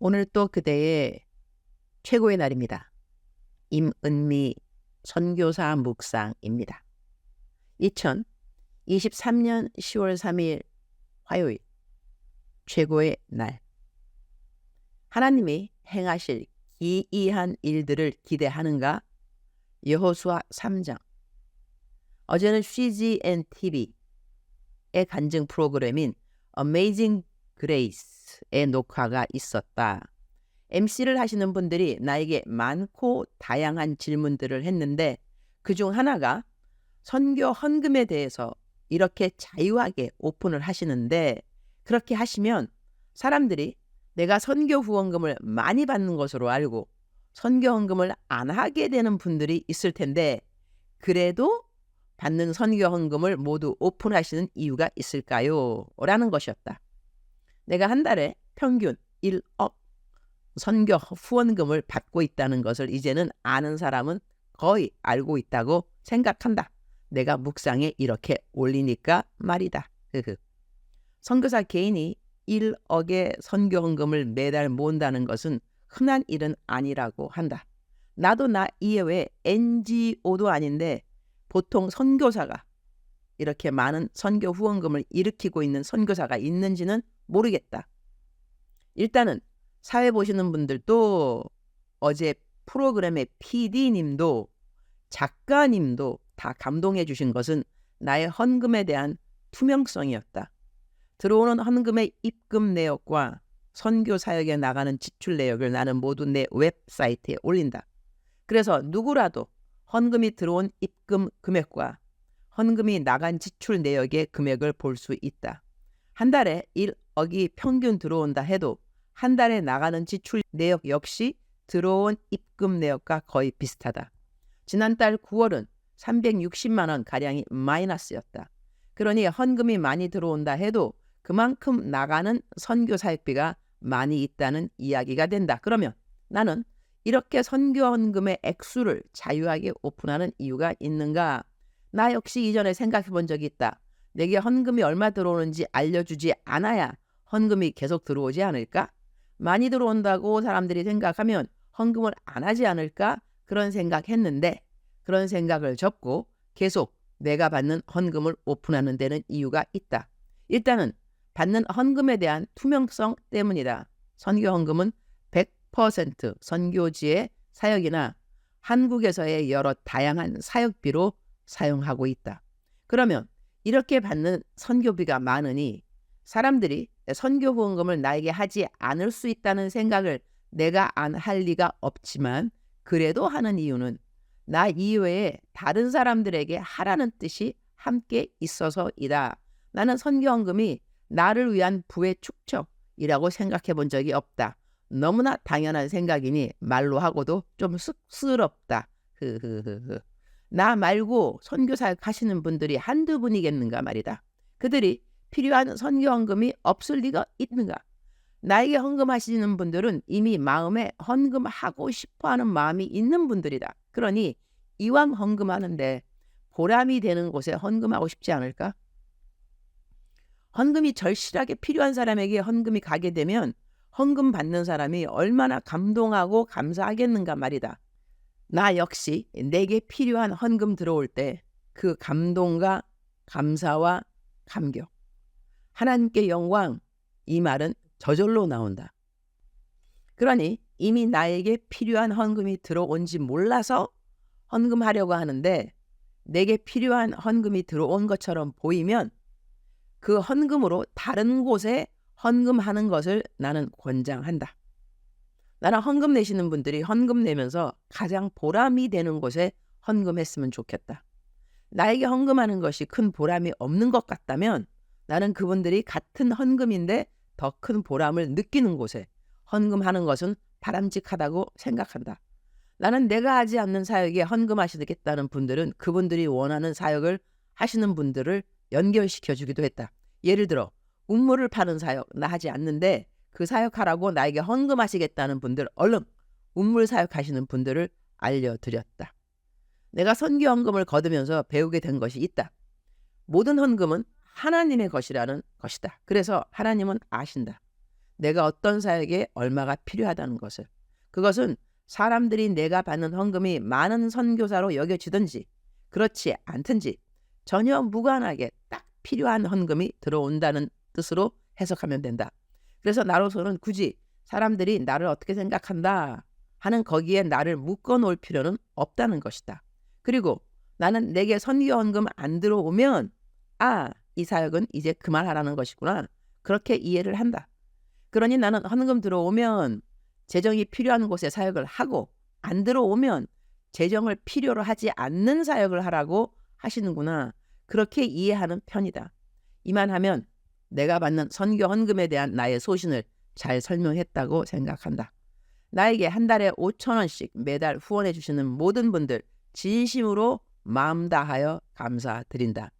오늘 또 그대의 최고의 날입니다. 임은미 선교사 묵상입니다. 2023년 10월 3일 화요일 최고의 날 하나님이 행하실 기이한 일들을 기대하는가? 여호수아 3장 어제는 CGN TV의 간증 프로그램인 Amazing Grace 의 녹화가 있었다. MC를 하시는 분들이 나에게 많고 다양한 질문들을 했는데 그 중 하나가 선교 헌금에 대해서 이렇게 자유하게 오픈을 하시는데 그렇게 하시면 사람들이 내가 선교 후원금을 많이 받는 것으로 알고 선교 헌금을 안 하게 되는 분들이 있을 텐데 그래도 받는 선교 헌금을 모두 오픈하시는 이유가 있을까요? 라는 것이었다. 내가 한 달에 평균 1억 선교 후원금을 받고 있다는 것을 이제는 아는 사람은 거의 알고 있다고 생각한다. 내가 묵상에 이렇게 올리니까 말이다. 선교사 개인이 1억의 선교 헌금을 매달 모은다는 것은 흔한 일은 아니라고 한다. 나도 나 이외에 NGO도 아닌데 보통 선교사가 이렇게 많은 선교 후원금을 일으키고 있는 선교사가 있는지는 모르겠다. 일단은 사회 보시는 분들도 어제 프로그램의 PD님도 작가님도 다 감동해 주신 것은 나의 헌금에 대한 투명성이었다. 들어오는 헌금의 입금 내역과 선교 사역에 나가는 지출 내역을 나는 모두 내 웹사이트에 올린다. 그래서 누구라도 헌금이 들어온 입금 금액과 헌금이 나간 지출 내역의 금액을 볼 수 있다. 한 달에 1 억이 평균 들어온다 해도 한 달에 나가는 지출 내역 역시 들어온 입금 내역과 거의 비슷하다. 지난달 9월은 360만 원 가량이 마이너스였다. 그러니 헌금이 많이 들어온다 해도 그만큼 나가는 선교 사역비가 많이 있다는 이야기가 된다. 그러면 나는 이렇게 선교 헌금의 액수를 자유하게 오픈하는 이유가 있는가? 나 역시 이전에 생각해 본 적이 있다. 내게 헌금이 얼마 들어오는지 알려주지 않아야 헌금이 계속 들어오지 않을까? 많이 들어온다고 사람들이 생각하면 헌금을 안 하지 않을까? 그런 생각했는데 그런 생각을 접고 계속 내가 받는 헌금을 오픈하는 데는 이유가 있다. 일단은 받는 헌금에 대한 투명성 때문이다. 선교 헌금은 100% 선교지의 사역이나 한국에서의 여러 다양한 사역비로 사용하고 있다. 그러면 이렇게 받는 선교비가 많으니 사람들이 선교 후원금을 나에게 하지 않을 수 있다는 생각을 내가 안 할 리가 없지만 그래도 하는 이유는 나 이외에 다른 사람들에게 하라는 뜻이 함께 있어서이다. 나는 선교헌금이 나를 위한 부의 축적이라고 생각해 본 적이 없다. 너무나 당연한 생각이니 말로 하고도 좀 쑥스럽다. 흐흐흐흐. 나 말고 선교사역 하시는 분들이 한두 분이겠는가 말이다. 그들이 필요한 선교헌금이 없을 리가 있는가? 나에게 헌금하시는 분들은 이미 마음에 헌금하고 싶어하는 마음이 있는 분들이다. 그러니 이왕 헌금하는데 보람이 되는 곳에 헌금하고 싶지 않을까? 헌금이 절실하게 필요한 사람에게 헌금이 가게 되면 헌금 받는 사람이 얼마나 감동하고 감사하겠는가 말이다. 나 역시 내게 필요한 헌금 들어올 때 그 감동과 감사와 감격. 하나님께 영광. 이 말은 저절로 나온다. 그러니 이미 나에게 필요한 헌금이 들어온지 몰라서 헌금하려고 하는데 내게 필요한 헌금이 들어온 것처럼 보이면 그 헌금으로 다른 곳에 헌금하는 것을 나는 권장한다. 나는 헌금 내시는 분들이 헌금 내면서 가장 보람이 되는 곳에 헌금했으면 좋겠다. 나에게 헌금하는 것이 큰 보람이 없는 것 같다면 나는 그분들이 같은 헌금인데 더 큰 보람을 느끼는 곳에 헌금하는 것은 바람직하다고 생각한다. 나는 내가 하지 않는 사역에 헌금하시겠다는 분들은 그분들이 원하는 사역을 하시는 분들을 연결시켜 주기도 했다. 예를 들어 운물을 파는 사역 나 하지 않는데 그 사역하라고 나에게 헌금하시겠다는 분들 얼른 운물 사역하시는 분들을 알려드렸다. 내가 선교 헌금을 거두면서 배우게 된 것이 있다. 모든 헌금은 하나님의 것이라는 것이다. 그래서 하나님은 아신다. 내가 어떤 사역에 얼마가 필요하다는 것을. 그것은 사람들이 내가 받는 헌금이 많은 선교사로 여겨지든지 그렇지 않든지 전혀 무관하게 딱 필요한 헌금이 들어온다는 뜻으로 해석하면 된다. 그래서 나로서는 굳이 사람들이 나를 어떻게 생각한다 하는 거기에 나를 묶어 놓을 필요는 없다는 것이다. 그리고 나는 내게 선교 헌금 안 들어오면 아, 이 사역은 이제 그만하라는 것이구나. 그렇게 이해를 한다. 그러니 나는 헌금 들어오면 재정이 필요한 곳에 사역을 하고 안 들어오면 재정을 필요로 하지 않는 사역을 하라고 하시는구나. 그렇게 이해하는 편이다. 이만하면 내가 받는 선교 헌금에 대한 나의 소신을 잘 설명했다고 생각한다. 나에게 한 달에 5천 원씩 매달 후원해 주시는 모든 분들 진심으로 마음 다하여 감사드린다.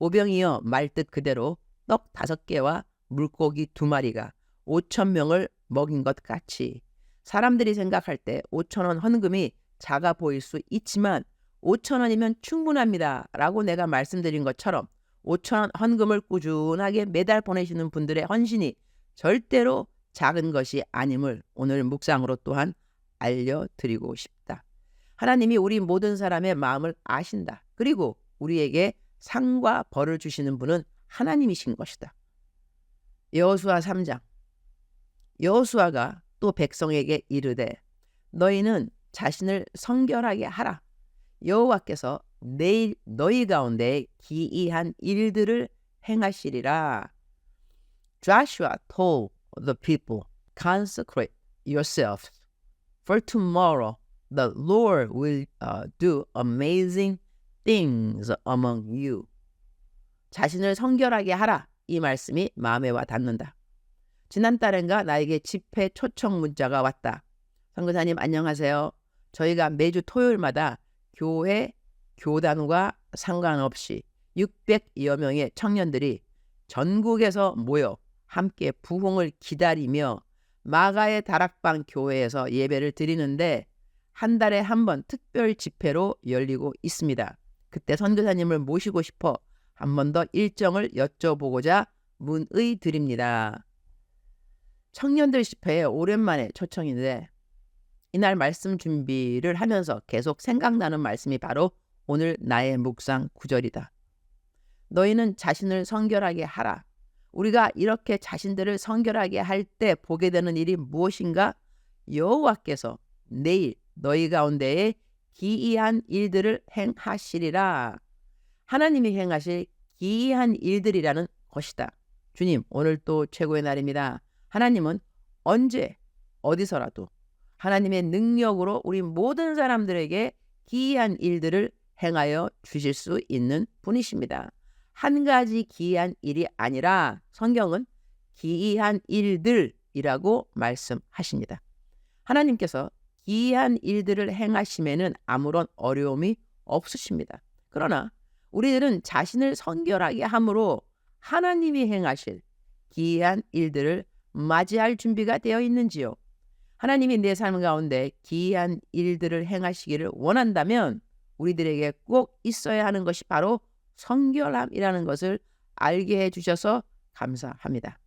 오병이어 말뜻 그대로 떡 다섯 개와 물고기 두 마리가 5천 명을 먹인 것 같이 사람들이 생각할 때 5천 원 헌금이 작아 보일 수 있지만 5천 원이면 충분합니다. 라고 내가 말씀드린 것처럼 5천 원 헌금을 꾸준하게 매달 보내시는 분들의 헌신이 절대로 작은 것이 아님을 오늘 묵상으로 또한 알려드리고 싶다. 하나님이 우리 모든 사람의 마음을 아신다. 그리고 우리에게 상과 벌을 주시는 분은 하나님이신 것이다. 여호수아 3장 여호수아가 또 백성에게 이르되 너희는 자신을 성결하게 하라. 여호와께서 내일 너희 가운데 기이한 일들을 행하시리라. Joshua told the people, consecrate yourselves, for tomorrow the Lord will uh, do amazing things among you. 자신을 성결하게 하라. 이 말씀이 마음에 와 닿는다. 지난 달엔가 나에게 집회 초청 문자가 왔다. 선교사님 안녕하세요. 저희가 매주 토요일마다 교회 교단과 상관없이 600여 명의 청년들이 전국에서 모여 함께 부흥을 기다리며 마가의 다락방 교회에서 예배를 드리는데 한 달에 한 번 특별 집회로 열리고 있습니다. 그때 선교사님을 모시고 싶어 한 번 더 일정을 여쭤보고자 문의 드립니다. 청년들 집회에 오랜만에 초청인데 이날 말씀 준비를 하면서 계속 생각나는 말씀이 바로 오늘 나의 묵상 구절이다. 너희는 자신을 성결하게 하라. 우리가 이렇게 자신들을 성결하게 할 때 보게 되는 일이 무엇인가? 여호와께서 내일 너희 가운데에 기이한 일들을 행하시리라. 하나님이 행하실 기이한 일들이라는 것이다. 주님, 오늘 또 최고의 날입니다. 하나님은 언제 어디서라도 하나님의 능력으로 우리 모든 사람들에게 기이한 일들을 행하여 주실 수 있는 분이십니다. 한 가지 기이한 일이 아니라 성경은 기이한 일들이라고 말씀하십니다. 하나님께서 기이한 일들을 행하심에는 아무런 어려움이 없으십니다. 그러나 우리들은 자신을 성결하게 함으로 하나님이 행하실 기이한 일들을 맞이할 준비가 되어 있는지요? 하나님이 내 삶 가운데 기이한 일들을 행하시기를 원한다면 우리들에게 꼭 있어야 하는 것이 바로 성결함이라는 것을 알게 해 주셔서 감사합니다.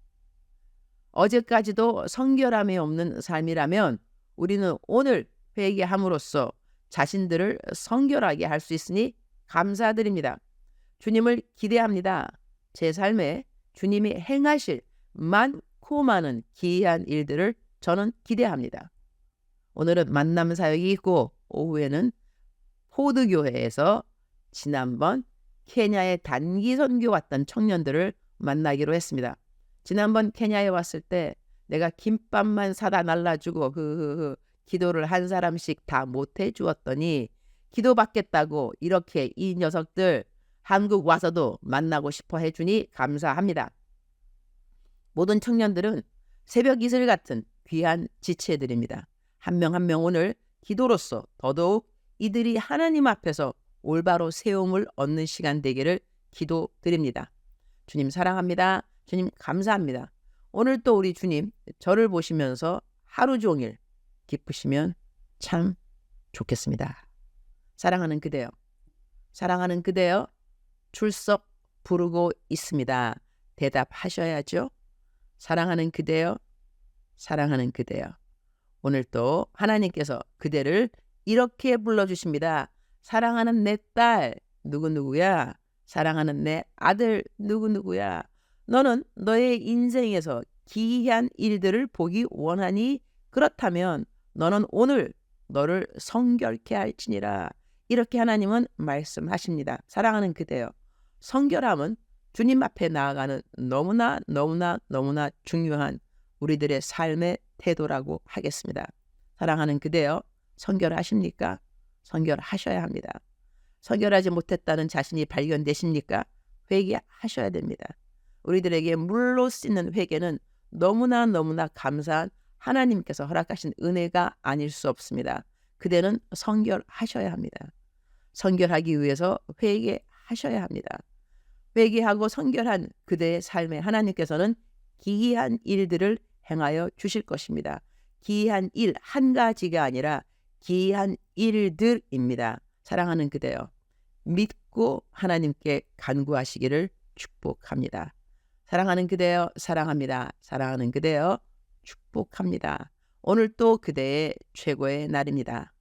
어제까지도 성결함이 없는 삶이라면 우리는 오늘 회개함으로써 자신들을 성결하게 할 수 있으니 감사드립니다. 주님을 기대합니다. 제 삶에 주님이 행하실 많고 많은 기이한 일들을 저는 기대합니다. 오늘은 만남 사역이 있고 오후에는 포드교회에서 지난번 케냐에 단기 선교 왔던 청년들을 만나기로 했습니다. 지난번 케냐에 왔을 때 내가 김밥만 사다 날라주고 그 기도를 한 사람씩 다 못해 주었더니 기도 받겠다고 이렇게 이 녀석들 한국 와서도 만나고 싶어 해주니 감사합니다. 모든 청년들은 새벽 이슬 같은 귀한 지체들입니다. 한 명 한명 오늘 기도로서 더더욱 이들이 하나님 앞에서 올바로 세움을 얻는 시간 되기를 기도드립니다. 주님 사랑합니다. 주님 감사합니다. 오늘 또 우리 주님 저를 보시면서 하루 종일 기쁘시면 참 좋겠습니다. 사랑하는 그대요. 사랑하는 그대요. 출석 부르고 있습니다. 대답하셔야죠. 사랑하는 그대요. 사랑하는 그대여. 오늘 또 하나님께서 그대를 이렇게 불러주십니다. 사랑하는 내 딸 누구누구야? 사랑하는 내 아들 누구누구야? 너는 너의 인생에서 기이한 일들을 보기 원하니 그렇다면 너는 오늘 너를 성결케 할지니라. 이렇게 하나님은 말씀하십니다. 사랑하는 그대여. 성결함은 주님 앞에 나아가는 너무나 너무나 너무나 중요한 우리들의 삶의 태도라고 하겠습니다. 사랑하는 그대여. 성결하십니까? 성결하셔야 합니다. 성결하지 못했다는 자신이 발견되십니까? 회개하셔야 됩니다. 우리들에게 물로 씻는 회개는 너무나 너무나 감사한 하나님께서 허락하신 은혜가 아닐 수 없습니다. 그대는 성결하셔야 합니다. 성결하기 위해서 회개하셔야 합니다. 회개하고 성결한 그대의 삶에 하나님께서는 기이한 일들을 행하여 주실 것입니다. 기이한 일 한 가지가 아니라 기이한 일들입니다. 사랑하는 그대여. 믿고 하나님께 간구하시기를 축복합니다. 사랑하는 그대여 사랑합니다. 사랑하는 그대여 축복합니다. 오늘 또 그대의 최고의 날입니다.